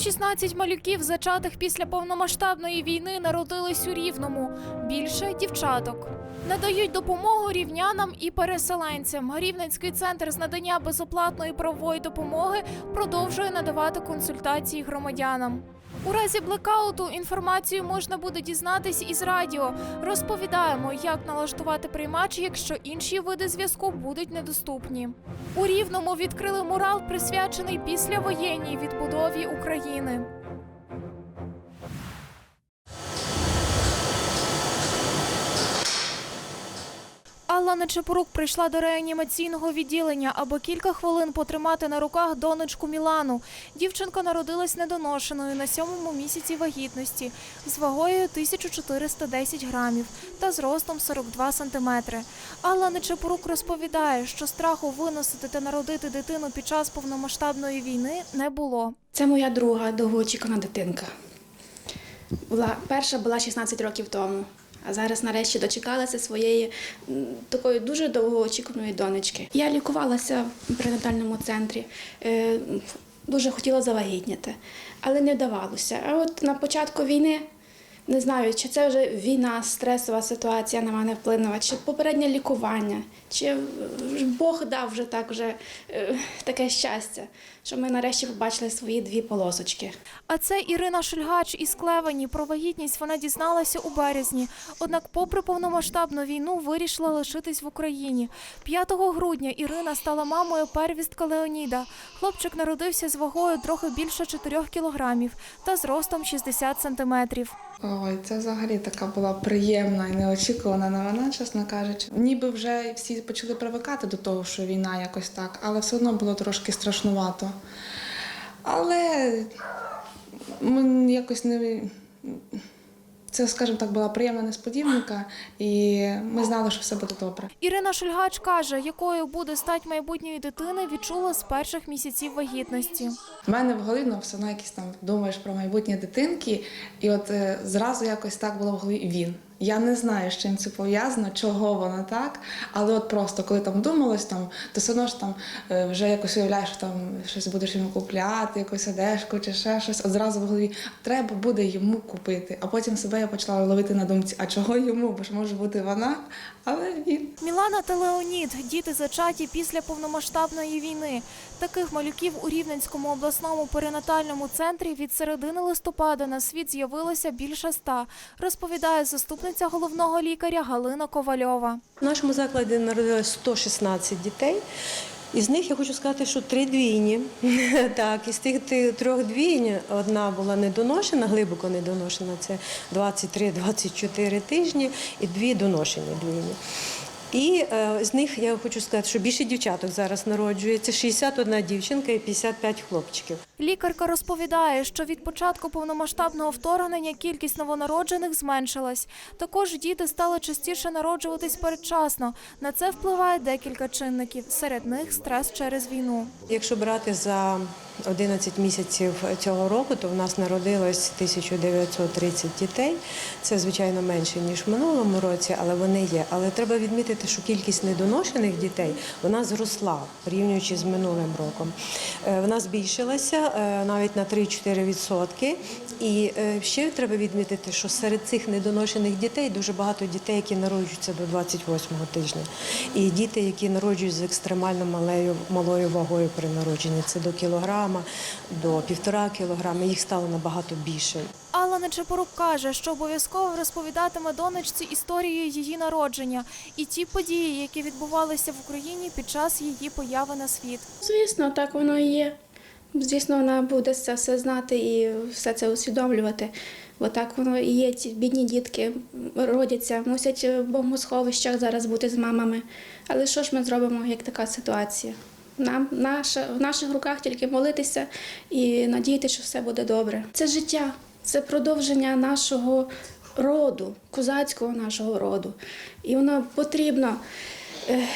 116 малюків, зачатих після повномасштабної війни, народились у Рівному. Більше дівчаток. Надають допомогу рівнянам і переселенцям. Рівненський центр з надання безоплатної правової допомоги продовжує надавати консультації громадянам. У разі блекауту інформацію можна буде дізнатись із радіо. Розповідаємо, як налаштувати приймач, якщо інші види зв'язку будуть недоступні. У Рівному відкрили мурал, присвячений післявоєнній відбудові України. Алла Нечепорук прийшла до реанімаційного відділення, аби кілька хвилин потримати на руках донечку Мілану. Дівчинка народилась недоношеною на сьомому місяці вагітності з вагою 1410 грамів та зростом 42 сантиметри. Алла Нечепорук розповідає, що страху виносити та народити дитину під час повномасштабної війни не було. Це моя друга довгоочікувана дитинка. Була, перша була 16 років тому, а зараз нарешті дочекалася своєї такої дуже довгоочікуваної донечки. Я лікувалася в перинатальному центрі, е, дуже хотіла завагітніти, але не вдавалося. А от на початку війни. Не знаю, чи це вже війна, стресова ситуація на мене вплинула, чи попереднє лікування, чи Бог дав вже так вже е, таке щастя, що ми нарешті побачили свої дві полосочки. А це Ірина Шульгач із Клевені. Про вагітність вона дізналася у березні. Однак, попри повномасштабну війну, вирішила лишитись в Україні. 5 грудня Ірина стала мамою первістка Леоніда. Хлопчик народився з вагою трохи більше 4 кілограмів та зростом 60 сантиметрів. Ой, це взагалі така була приємна і неочікувана новина, чесно кажучи. Ніби вже всі почали привикати до того, що війна якось так, але все одно було трошки страшнувато. Але ми якось не. Це, скажімо так, була приємна несподіванка, і ми знали, що все буде добре. Ірина Шульгач каже, якою буде стать майбутньої дитини, відчула з перших місяців вагітності. У мене в голові ну, все одно якісь там думаєш про майбутнє дитинки, і от е, зразу якось так було в голові він. Я не знаю, з чим це пов'язано, чого воно так, але от просто коли там думалось, там, то все одно ж там е, вже якось уявляєш, там щось будеш йому купляти, якусь одежку чи ще щось. От зразу в голові треба буде йому купити. А потім себе я почала ловити на думці, а чого йому? Бо ж може бути вона, але він. Мілана та Леонід діти зачаті після повномасштабної війни. Таких малюків у Рівненському обласному перинатальному центрі від середини листопада на світ з'явилося більше ста, розповідає заступниця головного лікаря Галина Ковальова. В нашому закладі народилось 116 дітей. Із них я хочу сказати, що три двійні. Так, із тих ти- трьох двійні одна була недоношена, глибоко недоношена, це 23-24 тижні, і дві доношені двійні. І е, з них я хочу сказати, що більше дівчаток зараз народжується 61 дівчинка і 55 хлопчиків. Лікарка розповідає, що від початку повномасштабного вторгнення кількість новонароджених зменшилась. Також діти стали частіше народжуватись передчасно. На це впливає декілька чинників. Серед них стрес через війну. Якщо брати за 11 місяців цього року, то в нас народилось 1930 дітей. Це звичайно менше ніж в минулому році, але вони є. Але треба відмітити, що кількість недоношених дітей вона зросла порівнюючи з минулим роком. Е, Вона збільшилася е, навіть на 3-4 відсотки. І е, ще треба відмітити, що серед цих недоношених дітей дуже багато дітей, які народжуються до 28-го тижня. І діти, які народжують з екстремально малою, малою вагою при народженні, це до кілограма, до півтора кілограма, їх стало набагато більше. Алла Нечепорук каже, що обов'язково розповідатиме донечці історію її народження і ті події, які відбувалися в Україні під час її появи на світ. Звісно, так воно і є. Звісно, вона буде це все знати і все це усвідомлювати. Бо так воно і є. Ці бідні дітки родяться, мусять в бомбосховищах зараз бути з мамами. Але що ж ми зробимо, як така ситуація? Нам наша, в наших руках тільки молитися і надіятися, що все буде добре. Це життя, це продовження нашого роду, козацького нашого роду. І воно потрібно. е,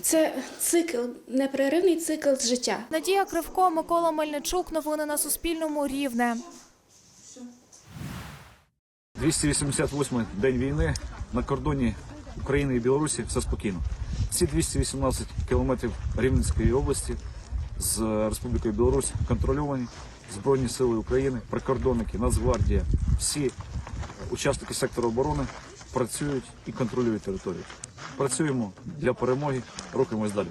Це цикл, непреривний цикл життя. Надія Кривко, Микола Мельничук. Новини на Суспільному. Рівне. 288 день війни на кордоні України і Білорусі все спокійно. Ці 218 кілометрів Рівненської області з Республікою Білорусь контрольовані. Збройні Сили України, прикордонники, Нацгвардія, всі учасники сектору оборони працюють і контролюють територію. Працюємо для перемоги, рухаємось далі.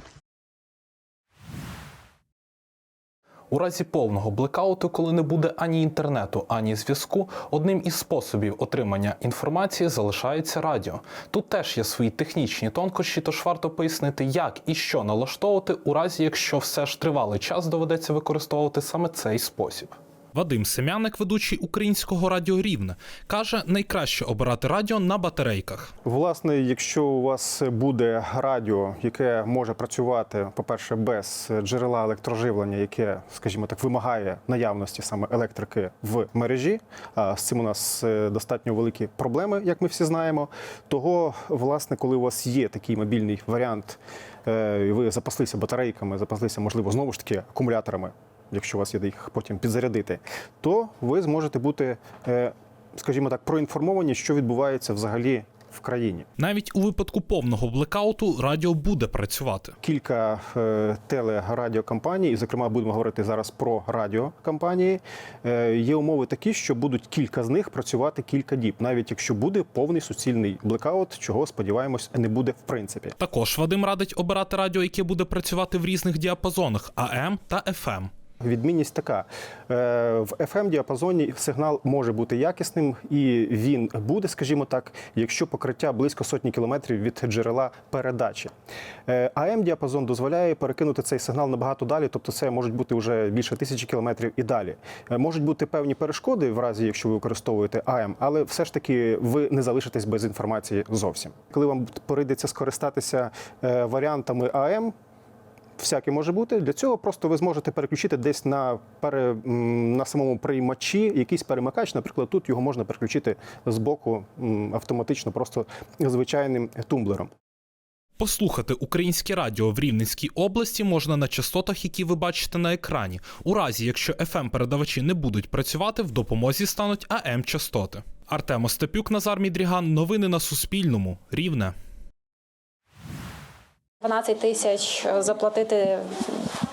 У разі повного блекауту, коли не буде ані інтернету, ані зв'язку, одним із способів отримання інформації залишається радіо. Тут теж є свої технічні тонкощі, тож варто пояснити, як і що налаштовувати у разі, якщо все ж тривалий час доведеться використовувати саме цей спосіб. Вадим Семяник, ведучий українського радіо Рівне, каже, найкраще обирати радіо на батарейках. Власне, якщо у вас буде радіо, яке може працювати, по-перше, без джерела електроживлення, яке, скажімо так, вимагає наявності саме електрики в мережі, а з цим у нас е, достатньо великі проблеми, як ми всі знаємо. Того, власне, коли у вас є такий мобільний варіант, е, ви запаслися батарейками, запаслися, можливо, знову ж таки акумуляторами, якщо у вас є де їх потім підзарядити, то ви зможете бути, е, скажімо так, проінформовані, що відбувається взагалі в країні. Навіть у випадку повного блекауту радіо буде працювати. Кілька е, телерадіокомпаній, і зокрема будемо говорити зараз про радіокомпанії. Е, є умови такі, що будуть кілька з них працювати кілька діб, навіть якщо буде повний суцільний блекаут, чого сподіваємось не буде в принципі. Також Вадим радить обирати радіо, яке буде працювати в різних діапазонах АМ та ФМ. Відмінність така: Е, в fm діапазоні сигнал може бути якісним, і він буде, скажімо так, якщо покриття близько сотні кілометрів від джерела передачі. am діапазон дозволяє перекинути цей сигнал набагато далі, тобто це можуть бути вже більше тисячі кілометрів і далі. Е, Можуть бути певні перешкоди в разі, якщо ви використовуєте AM, але все ж таки ви не залишитесь без інформації зовсім. Коли вам прийдеться скористатися е, варіантами AM, Всяке може бути. Для цього просто ви зможете переключити десь на пере, на самому приймачі якийсь перемикач. Наприклад, тут його можна переключити з боку автоматично, просто звичайним тумблером. Послухати українське радіо в Рівненській області можна на частотах, які ви бачите на екрані. У разі, якщо fm передавачі не будуть працювати, в допомозі стануть am частоти. Артем Остапюк, Назар Мідріган. Новини на Суспільному. Рівне. 12 тисяч заплатити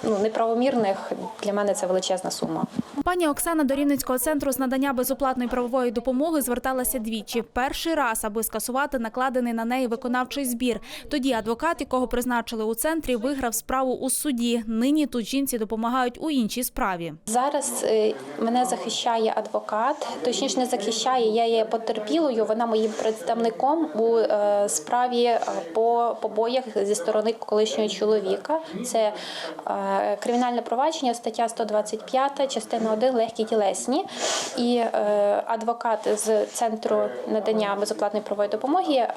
ну, неправомірних для мене це величезна сума. Пані Оксана до Рівненського центру з надання безоплатної правової допомоги зверталася двічі. Перший раз, аби скасувати накладений на неї виконавчий збір. Тоді адвокат, якого призначили у центрі, виграв справу у суді. Нині тут жінці допомагають у іншій справі. Зараз е, мене захищає адвокат, точніше не захищає, я є потерпілою. Вона моїм представником у е, справі е, по побоях зі сторони колишнього чоловіка. Це кримінальне провадження, стаття 125, частина 1, легкі тілесні. І е, адвокат з центру надання безоплатної правової допомоги е,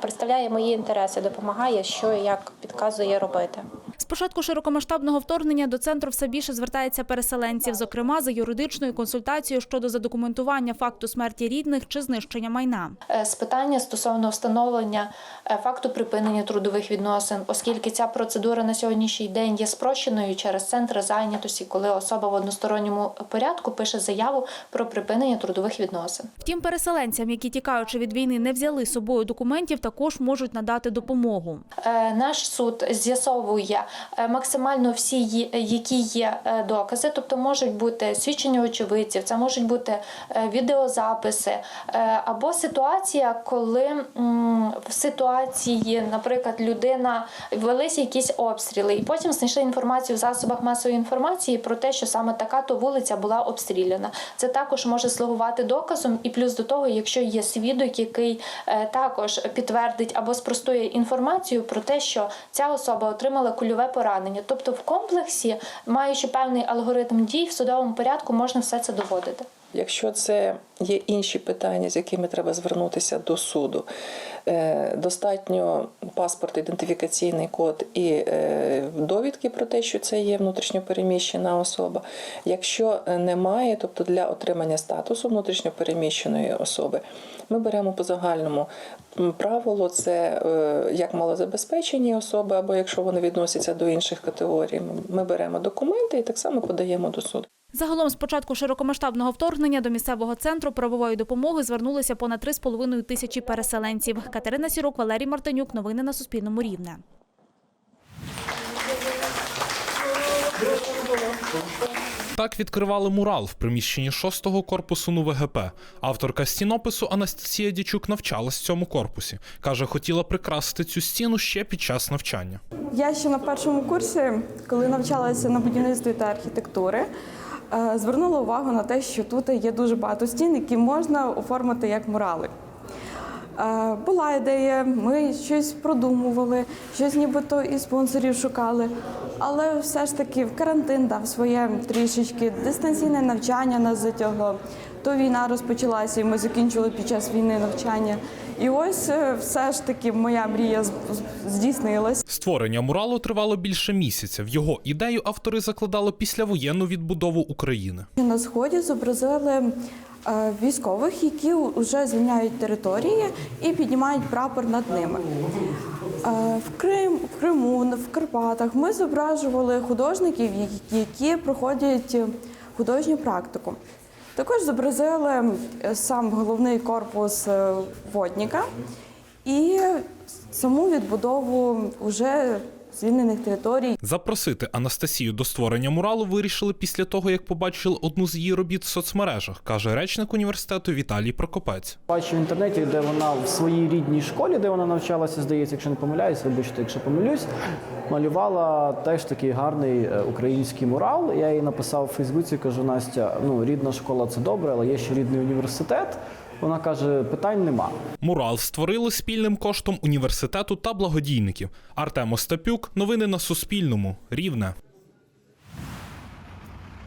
представляє мої інтереси, допомагає, що і як підказує робити. З початку широкомасштабного вторгнення до центру все більше звертається переселенців, зокрема за юридичною консультацією щодо задокументування факту смерті рідних чи знищення майна. Е, з питання стосовно встановлення е, факту припинення трудових відносин, оскільки ця процедура на сьогоднішній день є спрощеною через центри зайнятості, коли особа в односторонньому порядку пише заяву про припинення трудових відносин. Втім, переселенцям, які тікаючи від війни, не взяли з собою документів, також можуть надати допомогу. Е, Наш суд з'ясовує максимально всі, які є е, докази, тобто можуть бути свідчення очевидців, це можуть бути е, відеозаписи е, або ситуація, коли в ситуації, наприклад, людина велися якісь обстріли, і потім знайшли інформацію в засобах масової інформації про те, що саме така то вулиця була обстріляна. Це також може слугувати доказом, і плюс до того, якщо є свідок, який е, також підтвердить або спростує інформацію про те, що ця особа отримала кульове поранення. Тобто, в комплексі, маючи певний алгоритм дій, в судовому порядку можна все це доводити. Якщо це є інші питання, з якими треба звернутися до суду, достатньо паспорт, ідентифікаційний код і е, довідки про те, що це є внутрішньопереміщена особа. Якщо немає, тобто для отримання статусу внутрішньопереміщеної особи, ми беремо по загальному правило це е, як малозабезпечені особи, або якщо вони відносяться до інших категорій, ми беремо документи і так само подаємо до суду. Загалом з початку широкомасштабного вторгнення до місцевого центру правової допомоги звернулися понад 3,5 тисячі переселенців. Катерина Сірук, Валерій Мартинюк. Новини на Суспільному рівне. Так відкривали мурал в приміщенні шостого корпусу НУВГП. Авторка стінопису Анастасія Дячук навчалась в цьому корпусі. Каже, хотіла прикрасити цю стіну ще під час навчання. Я ще на першому курсі, коли навчалася на будівництві та архітектури, звернула увагу на те, що тут є дуже багато стін, які можна оформити як мурали. Е, Була ідея, ми щось продумували, щось нібито і спонсорів шукали. Але все ж таки в карантин дав своє трішечки дистанційне навчання нас затягло. То війна розпочалася, і ми закінчили під час війни навчання. І ось е, все ж таки моя мрія здійснилась. Створення муралу тривало більше місяця. В його ідею автори закладали післявоєнну відбудову України. На сході зобразили е, військових, які вже звільняють території і піднімають прапор над ними. Е, В Крим, в Криму, в Карпатах ми зображували художників, які проходять художню практику. Також зобразили е, сам головний корпус водника водніка і саму відбудову вже звільнених територій. Запросити Анастасію до створення муралу вирішили після того, як побачили одну з її робіт в соцмережах, каже речник університету Віталій Прокопець. Бачу в інтернеті, де вона в своїй рідній школі, де вона навчалася, здається, якщо не помиляюсь, вибачте, якщо помилюсь, малювала теж такий гарний е, український мурал. Я їй написав у Фейсбуці, кажу, Настя, ну рідна школа це добре, але є ще рідний університет. Вона каже, питань нема. Мурал створили спільним коштом університету та благодійників. Артем Остапюк. Новини на Суспільному. Рівне.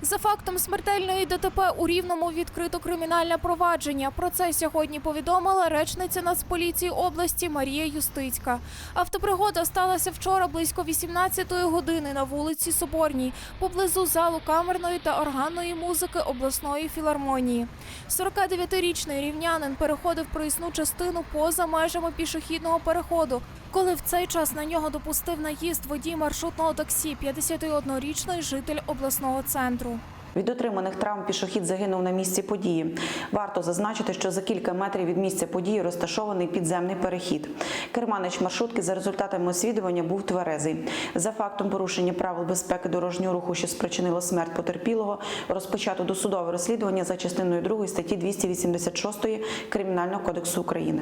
За фактом смертельної ДТП у Рівному відкрито кримінальне провадження. Про це сьогодні повідомила речниця Нацполіції області Марія Юстицька. Автопригода сталася вчора близько 18-ї години на вулиці Соборній, поблизу залу камерної та органної музики обласної філармонії. 49-річний рівнянин переходив проїзну частину поза межами пішохідного переходу. Коли в цей час на нього допустив наїзд водій маршрутного таксі, 51-річний житель обласного центру. Від отриманих травм пішохід загинув на місці події. Варто зазначити, що за кілька метрів від місця події розташований підземний перехід. Керманич маршрутки за результатами освідування був тверезий. За фактом порушення правил безпеки дорожнього руху, що спричинило смерть потерпілого, розпочато досудове розслідування за частиною 2 статті 286 Кримінального кодексу України.